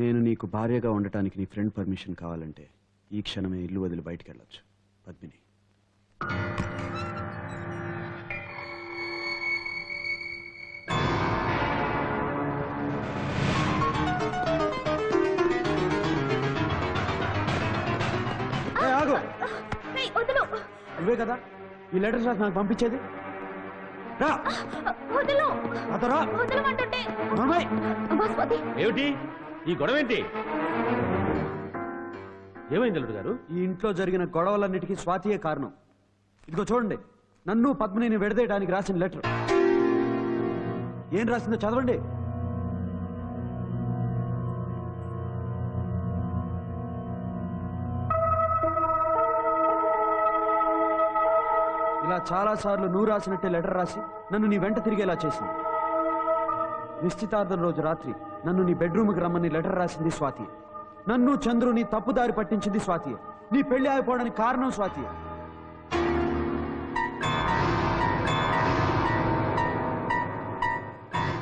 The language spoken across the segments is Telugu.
నాకు భార్యగా ఉండటానికి నీ ఫ్రెండ్ పర్మిషన్ కావాలంటే ఈ క్షణమే ఇల్లు వదిలి బయటికి వెళ్ళొచ్చు. పద్మిని. నువ్వే కదా? ఈ లెటర్స్ రాసి నాకు పంపించేది? రా. వదులు. వదలమంటుంటే. ఏమిటి? ఈ గొడవ ఏంటి ఏమైంది అల్లుడు గారు? ఈ ఇంట్లో జరిగిన గొడవలన్నిటికీ స్వాతియే కారణం. ఇదిగో చూడండి నన్ను పద్మినిని విడదీయడానికి రాసిన లెటర్. ఏం రాసిందో చదవండి. ఇలా చాలాసార్లు నువ్వు రాసినట్టే లెటర్ రాసి నన్ను నీ వెంట తిరిగేలా చేసింది. నిశ్చితార్థం రోజు రాత్రి నన్ను నీ బెడ్రూమ్కి రమ్మని లెటర్ రాసింది స్వాతి. నన్ను చంద్రుని తప్పుదారి పట్టించింది స్వాతి. నీ పెళ్ళి ఆగిపోవడానికి కారణం స్వాతి.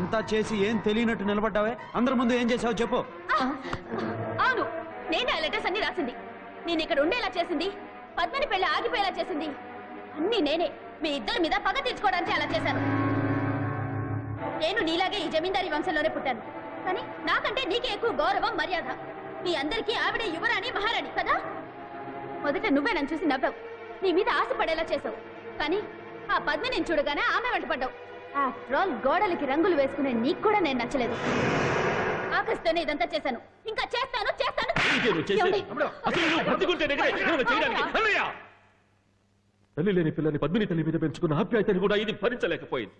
అంతా చేసి ఏం తెలియనట్టు నిలబడ్డావే? అందరి ముందు ఏం చేసావు చెప్పు. అవును. నేనే ఆ లెటర్స్ అన్ని రాసింది. నేను ఇక్కడ ఉండేలా చేసింది. పద్మని పెళ్ళి ఆగిపోయేలా చేసింది. అన్ని నేనే. మీ ఇద్దరి మీద పగ తీర్చుకోవడానికి అలా చేశాను. నేను నీలాగే ఈ జమీందారీ వంశంలోనే పుట్టాను. కానీ నాకంటే నీకే ఎక్కువ గౌరవం మర్యాద. మీ అందరికీ ఆవిడే యువరాణి మహారాణి కదా? మొదట నువ్వే నన్ను చూసి నవ్వావు. నీ మీద ఆశపడేలా చేసావు కానీ ఆ పద్మిని నేను చూడగానే ఆమె వెంటపడ్డావు ఆఫ్టర్ ఆల్ గోడలకి రంగులు వేసుకునే నీకు కూడా నేను నచ్చలేదు. ఆకలిస్తోనే ఇదంతా చేశాను. ఇంకా చేస్తాను చేస్తాను! తల్లి లేని పిల్లని పద్మిని తల్లి మీద పెంచుకున్న ఆప్యాయతని కూడా ఇది భరించలేకపోయింది.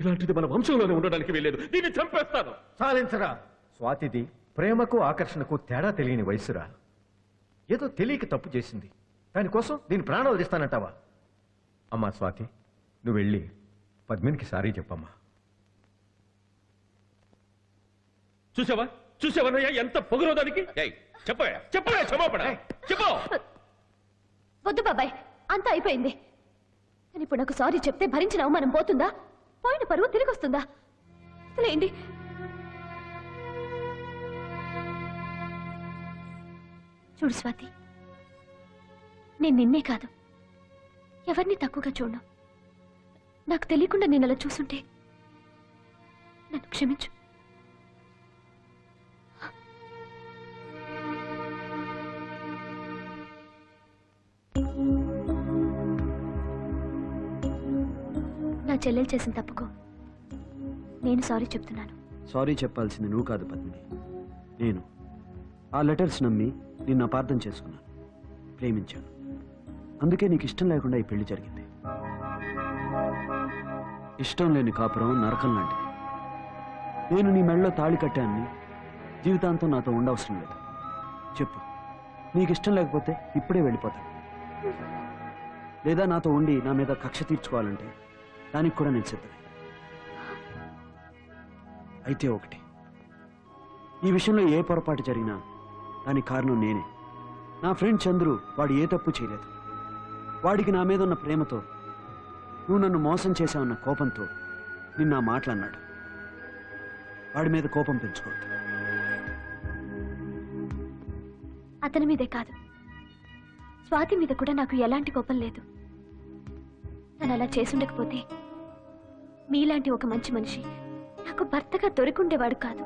ఇలాంటిది మన వంశంలోనే ఉండడానికి వెళ్ళలేదు దీన్ని చంపేస్తాను. సాధించరా స్వాతిది ప్రేమకు ఆకర్షణకు తేడా తెలియని వయసురా. ఏదో తెలియక తప్పు చేసింది. దానికోసం దీని ప్రాణాలు తీస్తానంటావా? అమ్మా స్వాతి నువ్వు వెళ్ళి పద్మినికి సారీ చెప్పమ్మా. చూసావా? చూసావన్నయ్య ఎంత చెప్పవే చెప్పవే క్షమాపణ. చెప్పు. వద్దు బాబాయ్ అంతా అయిపోయింది. కానీ ఇప్పుడు నాకు సారీ చెప్తే భరించిన అవమానం పోతుందా? పోయిన పరువు తిరిగి వస్తుందా లేండి. చూడు స్వాతి నేను నిన్నే కాదు ఎవరిని తక్కువగా చూడను. నాకు తెలియకుండా నేను అలా చూసుంటే నన్ను క్షమించు. చెల్లెలు చేసిన తప్పుకో నేను సారీ చెప్తున్నాను. సారీ చెప్పాల్సింది నువ్వు కాదు పద్మిని. నేను ఆ లెటర్స్ నమ్మి నిన్ను అపార్థం చేసుకున్నాను. ప్రేమించాను. అందుకే నీకు ఇష్టం లేకుండా ఈ పెళ్ళి జరిగింది. ఇష్టం లేని కాపురం నరకం లాంటిది. నేను నీ మెడలో తాళి కట్టాన్ని జీవితాంతం నాతో ఉండవసరం లేదు. చెప్పు. నీకు ఇష్టం లేకపోతే ఇప్పుడే వెళ్ళిపోతాను. లేదా నాతో ఉండి నా మీద కక్ష తీర్చుకోవాలంటే దానికి కూడా నేను సిద్ధమే. అయితే ఒకటి. ఈ విషయంలో ఏ పొరపాటు జరిగినా దానికి కారణం నేనే. నా ఫ్రెండ్ చంద్రు వాడు ఏ తప్పు చేయలేదు. వాడికి నా మీద ఉన్న ప్రేమతో నువ్వు నన్ను మోసం చేశావన్న కోపంతో నిన్న ఆ మాటలు అన్నాడు వాడి మీద కోపం పెంచుకోవద్దు. అతని మీదే కాదు. స్వాతి మీద కూడా నాకు ఎలాంటి కోపం లేదు. తను అలా చేసుండకపోతే మీలాంటి ఒక మంచి మనిషి నాకు భర్తగా దొరికుండేవాడు కాదు.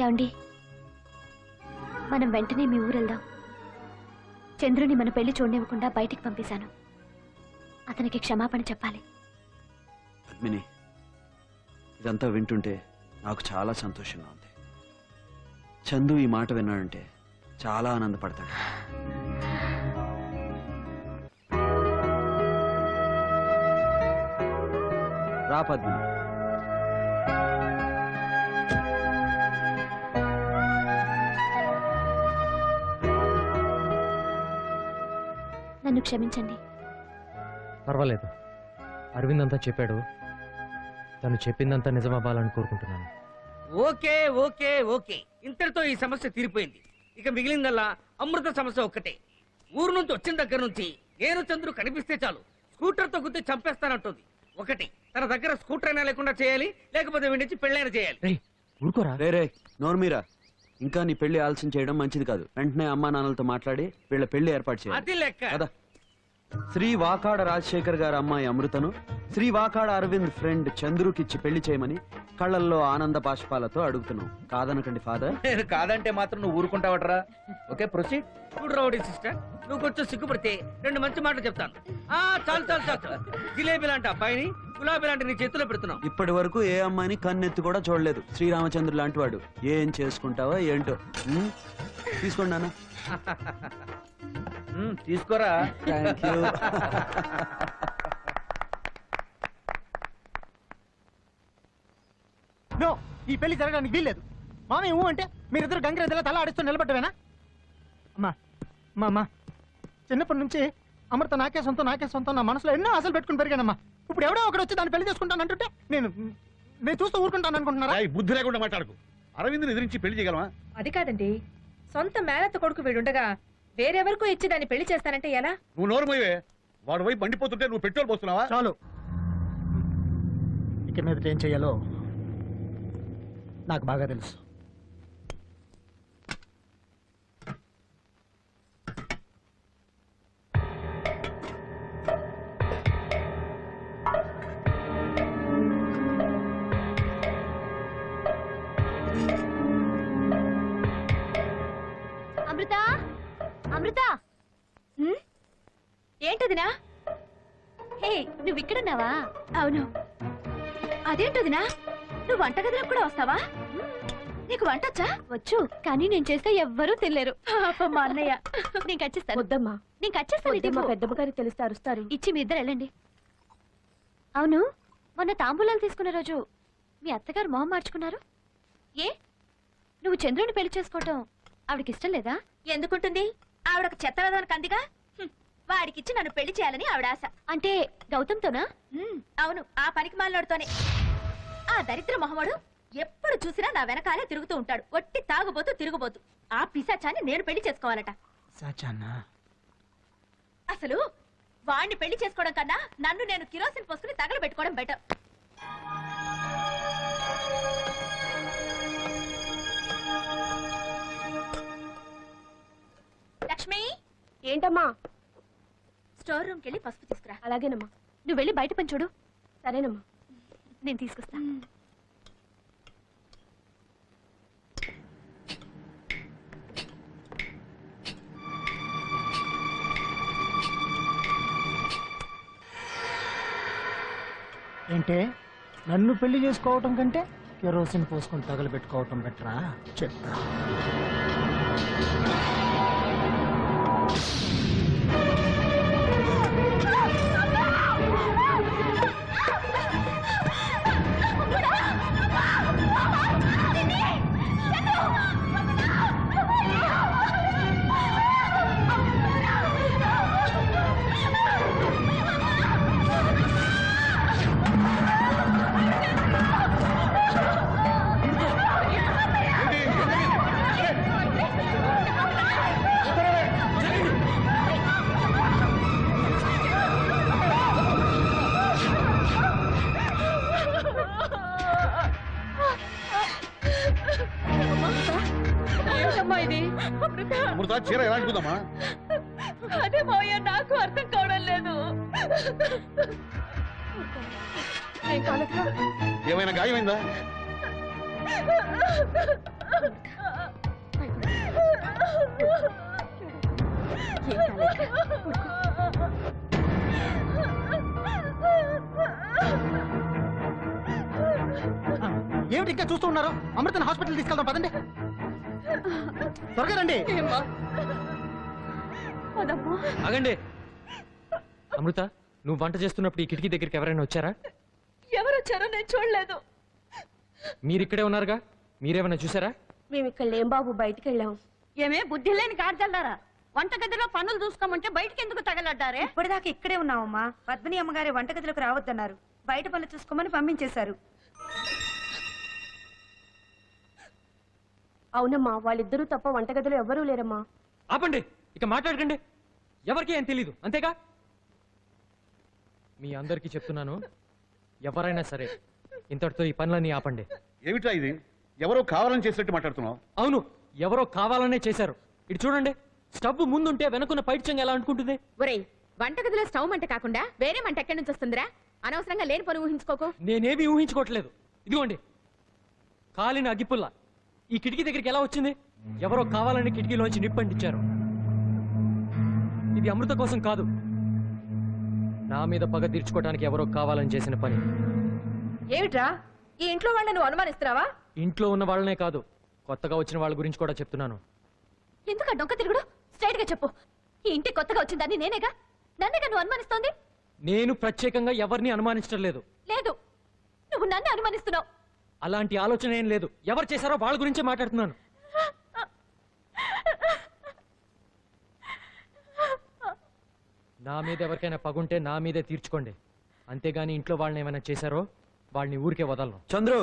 ఏమండి? మనం వెంటనే మీ ఊరు వెళ్దాం చంద్రుని మన పెళ్ళి చూడనివ్వకుండా బయటికి పంపేశాను. అతనికి క్షమాపణ చెప్పాలి. పద్మిని ఇదంతా వింటుంటే నాకు చాలా సంతోషంగా ఉంది. చందు ఈ మాట విన్నాడంటే చాలా ఆనందపడతాడు. రా పద్మిని నన్ను క్షమించండి. పర్వాలేదు. అరవింద్ అంతా చెప్పాడు. తను చెప్పిందంతా నిజమవ్వాలని కోరుకుంటున్నాను. Okay okay okay. ఇంతటితో ఈ సమస్య తీరిపోయింది. ఇక మిగిలిందల్లా అమృత సమస్య ఒక్కటే. ఊరు నుంచి వచ్చిన దగ్గర నుంచి నేను చంద్రు కనిపిస్తే చాలు. స్కూటర్తో గుద్ది చంపేస్తానంటుంది. ఒకటి తన దగ్గర స్కూటర్ అయినా లేకుండా చేయాలి లేకపోతే వీడి నుంచి పెళ్ళైనా చేయాలి. రేయ్ ఊరుకోరా? రే రే నోర్మీరా ఇంకా నీ పెళ్ళి ఆలస్యం చేయడం మంచిది కాదు. వెంటనే అమ్మా నాన్నలతో మాట్లాడి వీళ్ళ పెళ్ళి ఏర్పాటు చేయాలి. అది లెక్క. కదా శ్రీ వాకాడ రాజశేఖర్ గారి అమ్మాయి అమృతను శ్రీ వాకాడ అరవింద్ ఫ్రెండ్ చంద్రుకిచ్చి పెళ్ళి చేయమని కళ్ళల్లో ఆనంద బాష్పాలతో అడుగుతున్నాం. కాదనకండి ఫాదర్. నేను కాదంటే మాత్రం నువ్వు ఊరుకుంటావట్రా. Okay proceed. చూడు రౌడీ సిస్టర్ నువ్వు కొంచెం సిగ్గుపడితే రెండు మంచి మాటలు చెప్తాను. ఆ చాలు చాలు చాలు జిలేబీ లాంటి అబ్బాయిని గులాబీ లాంటి నీ చేతిలో పెడుతున్నావు ఇప్పటి వరకు ఏ అమ్మాయిని కన్నెత్తి కూడా చూడలేదు. శ్రీరామచంద్రుడు లాంటి వాడు. ఏం చేసుకుంటావో ఏంటో? ఉమ్, తీసుకోండి నాన్న. తీసుకోరా. థ్యాంక్ యూ నో ఈ పెళ్ళి జరగడానికి వీల్లేదు. మామయ్య ఊ అంటే మీరిద్దరు గంగిరెద్దులా తల ఆడిస్తూ నిలబడ్డవేనా? అమ్మా అమ్మా అమ్మా. చిన్నప్పటి నుంచి అమృత నాకే సొంతం నాకే సొంతం నా మనసులో ఎన్నో ఆశలు పెట్టుకుని పెరిగానమ్మా. ఇప్పుడు ఎవడో ఒకడు వచ్చి దాన్ని పెళ్ళి చేసుకుంటాను అంటుంటే నేను నేను చూస్తూ ఊరుకుంటాను అనుకుంటున్నారా? ఏయ్, బుద్ధి లేకుండా మాట్లాడకు. అరవింద్ని ఎదిరించి పెళ్ళి చేయగలమా అది కాదండి. సొంత మేనత్త కొడుకు వీడుండగా వేరెవరికో ఇచ్చి దాన్ని పెళ్ళి చేస్తానంటే ఎలా? నువ్వు నోరు పోయే వాడు వైపు మండిపోతుంటే నువ్వు పెట్రోల్ పోస్తున్నావా? చాలు. ఇక మీదట ఏం చెయ్యాలో నాకు బాగా తెలుసు. ఏంటదినా హే నువ్వు ఇక్కడున్నావా? అవును. అదేంటదినా నువ్వు వంటగదిలోకి కూడా వస్తావా? నీకు వంటొచ్చా వచ్చు? కానీ నేను చేస్తే ఎవ్వరూ తినలేరు. పాపం మా అన్నయ్య. నేను కచ్చిస్తాను వద్దమ్మా. నేను కచ్చిస్తాను వద్దమ్మా ఇటు. పెద్దమ్మ గారికి తెలిస్తే అరుస్తారు. ఇచ్చి మీ ఇద్దరు వెళ్ళండి. అవును మొన్న తాంబూలాలు తీసుకున్న రోజు మీ అత్తగారు మొహం మార్చుకున్నారు. ఏ? నువ్వు చంద్రుని పెళ్ళి చేసుకోవటం ఆవిడకి ఇష్టం లేదా? ఎందుకుంటుంది? ఆవిడ ఒక చెత్తరదానికి అందిగా? వాడికిచ్చి నన్ను పెళ్ళి చేయాలని ఆవిడ ఆశ అంటే గౌతమ్తోనా? అవును ఆ పనికి మాలోడుతోనే ఆ దరిద్ర మొహమ్మడు ఎప్పుడు చూసినా నా వెనకాలే తిరుగుతూ ఉంటాడు. ఒట్టి తాగుబోతూ తిరుగుబోతూ. ఆ పిశాచాన్ని నేను పెళ్ళి చేసుకోవాలట. సాచానా అసలు వాణ్ణి పెళ్ళి చేసుకోవడం కన్నా నన్ను నేను కిరోసిన్ పోసుకుని తగలబెట్టుకోవడం బెటర్. లక్ష్మి? ఏంటమ్మా? స్టోర్ రూమ్కి వెళ్ళి పసుపు తీసుకురా. అలాగేనమ్మా. నువ్వు వెళ్ళి బయట పని చూడు. సరేనమ్మా. నేను తీసుకొస్తా. ఏంటే? నన్ను పెళ్ళి చేసుకోవటం కంటే కెరోసిన్ పోసుకొని తగలబెట్టుకోవటం బెటరా? చెప్తా. అమృత చీర ఎలాంటిదమ్మా అదే మావయ్య నాకు అర్థం కావడం లేదు? ఏమైనా గాయమైందా? ఏమిటి ఇంకా చూస్తూ ఉన్నారు? అమృతని హాస్పిటల్ తీసుకెళ్దాం పదండి. త్వరగా రండి. ఆగండి. అమృత నువ్వు వంట చేస్తున్నప్పుడు ఈ కిటికీ దగ్గరికి ఎవరైనా వచ్చారా? ఎవరు వచ్చారో నేను చూడలేదు. మీరు ఇక్కడే ఉన్నారుగా? మీరేమైనా చూసారా మేము ఇక్కడ లేం బాబు బయటికి వెళ్ళాం ఏమే బుద్ధి లేని గాడిదల్లారా? వంటగదిలో పనులు చూసుకోమంటే బయటికి ఎందుకు తగలడ్డారే? ఇప్పటిదాకా ఇక్కడే ఉన్నామమ్మా పద్మిని అమ్మగారి వంటగదిలోకి రావద్దన్నారు. బయట పనులు చూసుకోమని పంపించేశారు. అవునమ్మా వాళ్ళిద్దరూ తప్ప వంటగదిలో ఎవ్వరూ లేరమ్మా. ఆపండి ఇక మాట్లాడకండి. ఎవరికి ఏం తెలీదు అంతేగా? మీ అందరికీ చెప్తున్నాను ఎవరైనా సరే ఇంతటితో ఈ పనులన్నీ ఆపండి. ఏమిట్రా ఇది? ఎవరో కావాలని చేసినట్టు మాట్లాడుతున్నావు? అవును ఎవరో కావాలనే చేశారు. ఇటు చూడండి స్టవ్ ముందుంటే వెనకున్న పైడ్చంగా ఎలా అనుకుంటుంది? ఒరేయ్ వంటగదిలో స్టవ్ మంట కాకుండా వేరే మంట ఎక్కడి నుంచి వస్తుందిరా? అనవసరంగా లేని పని ఊహించుకోకు. నేనేమీ ఊహించుకోవట్లేదు. ఇదిగోండి కాలిన అగిపుల్ల ఈ కిటికీ దగ్గరికి ఎలా వచ్చింది? ఎవరో కావాలని కిటికీలోంచి నిప్పంటించారు. ఇది అమృత కోసం కాదు. నా మీద పగ తీర్చుకోవడానికి ఎవరో కావాలని చేసిన పని. ఏమిట్రా? ఈ ఇంట్లో వాళ్ళని నువ్వు అనుమానిస్తున్నావా? ఇంట్లో ఉన్న వాళ్ళనే కాదు. కొత్తగా వచ్చిన వాళ్ళ గురించి కూడా చెప్తున్నాను. ఎందుకు ఆ డొంక తిరుగుడు? స్ట్రైట్గా చెప్పు. ఈ ఇంటి కొత్తగా వచ్చిందని నేనేగా? నన్నేగా నువ్వు అనుమానిస్తోంది? నేను ప్రత్యేకంగా ఎవరిని అనుమానించడం లేదు లేదు. నువ్వు నన్ను అనుమానిస్తున్నావు. అలాంటి ఆలోచన ఏం లేదు. ఎవరు చేశారో వాళ్ళ గురించే మాట్లాడుతున్నాను. నా మీద ఎవరికైనా పగుంటే నా మీదే తీర్చుకోండి. అంతేగాని ఇంట్లో వాళ్ళని ఏమైనా చేశారో వాళ్ళని ఊరికే వదలను. చంద్రు!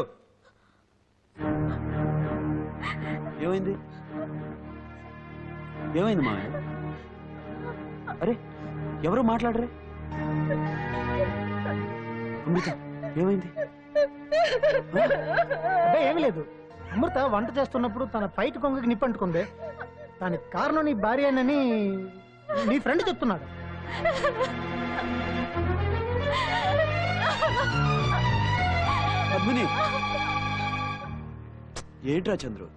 ఏమైంది? ఏమైంది మా అరే ఎవరు మాట్లాడరే? అమృత ఏమైంది? ఏమీ లేదు. అమృత వంట చేస్తున్నప్పుడు తన పైకి కొంగకి నిప్పంటుకుంది దానికి కారణం నీ భార్య అని నీ ఫ్రెండ్ చెప్తున్నాడు. పద్మిని. ఏంట్రా చంద్రు?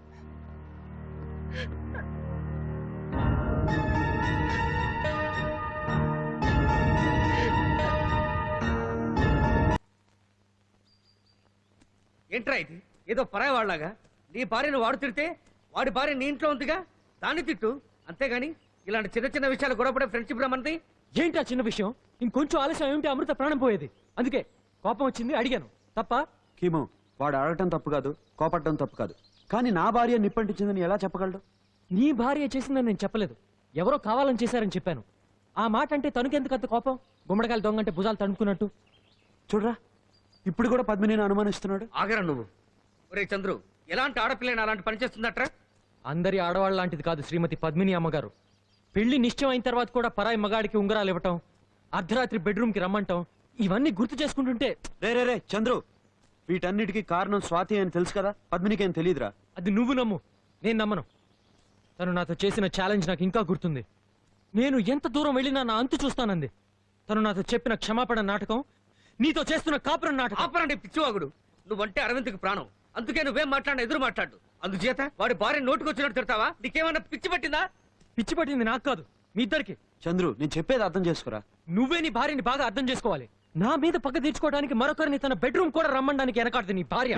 ఏంట్రా ఇది? ఏదో పరాయి వాళ్ళగా నీ భార్యను వాడు తిడితే వాడి భార్య నీ ఇంట్లో ఉందిగా? దాన్ని తిట్టు. అంతేగాని ఇలాంటి చిన్న చిన్న విషయాలు గొడవపడే ఫ్రెండ్షిప్ రమ్మంది ఏంటి ఆ చిన్న విషయం? ఇంకొంచెం ఆలస్యం ఏమిటి అమృత ప్రాణం పోయేది? అందుకే కోపం వచ్చింది అడిగాను. తప్ప? కీమో వాడు అడగటం తప్పు కాదు కోపడటం తప్పు కాదు. కానీ నా భార్య నిప్పంటించిందని ఎలా చెప్పగలడు? నీ భార్య చేసిందని నేను చెప్పలేదు. ఎవరో కావాలని చేశారని చెప్పాను. ఆ మాట అంటే తనుకెందుకు అంత కోపం? గుమ్మడికాయలు దొంగంటే భుజాలు తణుకున్నట్టు చూడరా ఇప్పుడు కూడా పద్మిని అనుమానిస్తున్నాడు? ఆగరా నువ్వు. ఒరే చంద్రు ఎలాంటి ఆడపిల్లని అలాంటి పని చేస్తుందట్రా? అందరి ఆడవాళ్ళ లాంటిది కాదు శ్రీమతి పద్మిని అమ్మగారు. పెళ్ళి నిశ్చయం అయిన తర్వాత కూడా పరాయి మగాడికి ఉంగరాలు ఇవ్వటం అర్ధరాత్రి బెడ్రూమ్కి రమ్మంటాం ఇవన్నీ గుర్తు చేసుకుంటుంటే రే రే రే చంద్రు వీటన్నిటికీ కారణం స్వాతి అని తెలుసు కదా? పద్మినికి ఏం తెలియదురా అది నువ్వు నమ్ము నేను నమ్మను. తను నాతో చేసిన ఛాలెంజ్ నాకు ఇంకా గుర్తుంది. నేను ఎంత దూరం వెళ్ళినా నా అంతు చూస్తానంది. తను నాతో చెప్పిన క్షమాపణ నాటకం నీతో చేస్తున్న కాపురం నాటకం. ఆపరండి పిచ్చివాగుడు. నువ్వంటే అరవింద్కి ప్రాణం. అందుకే నువ్వేం మాట్లాడిన ఎదురు మాట్లాడు అందుచేత? వాడి భార్య నోటుకొచ్చినట్టు తిడతావా? నీకేమన్నా పిచ్చి పట్టిందా? పిచ్చి పట్టింది నాకు కాదు. మీ ఇద్దరికి. చంద్రు నేను చెప్పేది అర్థం చేసుకురా? నువ్వే నీ భార్యని బాగా అర్థం చేసుకోవాలి. నా మీద పక్క తీర్చుకోవడానికి మరొకరిని తన బెడ్రూమ్ కూడా రమ్మడానికి వెనకాడుతుంది నీ భార్య.